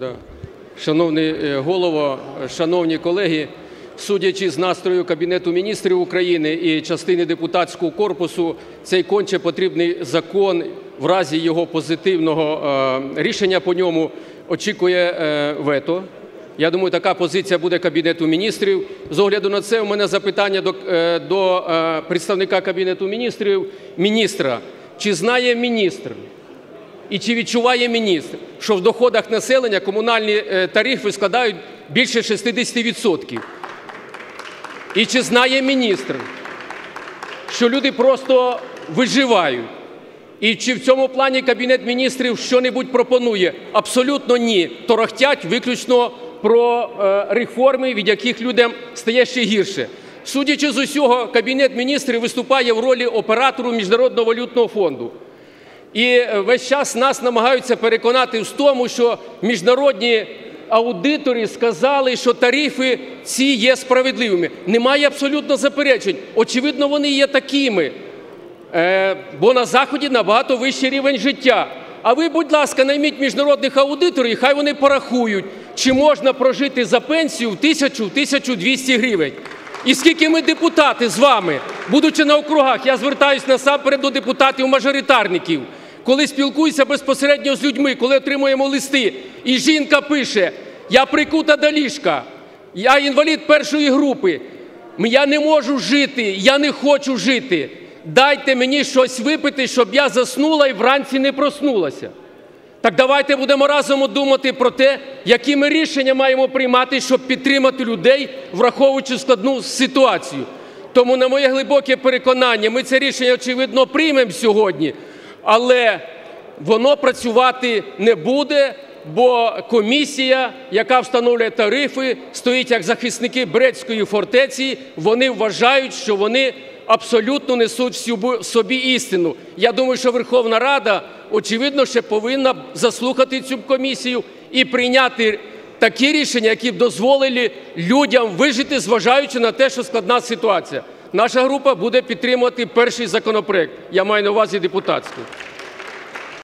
Да. Шановний е, голово, шановні колеги, судячи з настрою Кабінету міністрів України і частини депутатського корпусу, цей конче потрібний закон в разі його позитивного е, рішення по ньому очікує е, вето. Я думаю, така позиція буде Кабінету міністрів. З огляду на це, у мене запитання до, до представника Кабінету міністрів, міністра. Чи знає міністр, і чи відчуває міністр, що в доходах населення комунальні е, тарифи складають більше 60%? І чи знає міністр, що люди просто виживають? І чи в цьому плані Кабінет міністрів що-небудь пропонує? Абсолютно ні. Торохтять виключно про е, реформи, від яких людям стає ще гірше. Судячи з усього, Кабінет міністрів виступає в ролі оператору Міжнародного валютного фонду. І весь час нас намагаються переконати в тому, що міжнародні аудитори сказали, що тарифи ці є справедливими. Немає абсолютно заперечень. Очевидно, вони є такими, Е, бо на Заході набагато вищий рівень життя. А ви, будь ласка, найміть міжнародних аудиторів, і хай вони порахують, чи можна прожити за пенсію в 1000-1200 гривень. І скільки ми депутати з вами, будучи на округах, я звертаюся насамперед до депутатів-мажоритарників, коли спілкуюся безпосередньо з людьми, коли отримуємо листи, і жінка пише: Я прикута до ліжка, я інвалід першої групи, я не можу жити, я не хочу жити. Дайте мені щось випити, щоб я заснула і вранці не проснулася. Так давайте будемо разом думати про те, які ми рішення маємо приймати, щоб підтримати людей, враховуючи складну ситуацію. Тому, на моє глибоке переконання, ми це рішення, очевидно, приймемо сьогодні, але воно працювати не буде, бо комісія, яка встановлює тарифи, стоїть як захисники Брестської фортеці. Вони вважають, що вони абсолютно несуть в собі істину. Я думаю, що Верховна Рада, очевидно, ще повинна заслухати цю комісію і прийняти такі рішення, які б дозволили людям вижити, зважаючи на те, що складна ситуація. Наша група буде підтримувати перший законопроект. Я маю на увазі депутатський.